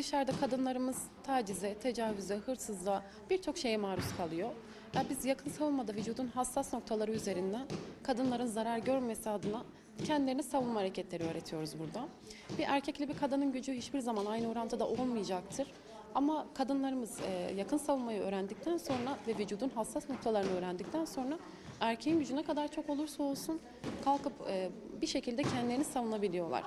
dışarıda kadınlarımız tacize, tecavüze, hırsızlığa birçok şeye maruz kalıyor. Ya biz yakın savunmada vücudun hassas noktaları üzerinden kadınların zarar görmesi adına kendilerini savunma hareketleri öğretiyoruz burada. Bir erkekle bir kadının gücü hiçbir zaman aynı orantıda olmayacaktır. Ama kadınlarımız e, yakın savunmayı öğrendikten sonra ve vücudun hassas noktalarını öğrendikten sonra erkeğin gücü ne kadar çok olursa olsun kalkıp e, bir şekilde kendilerini savunabiliyorlar.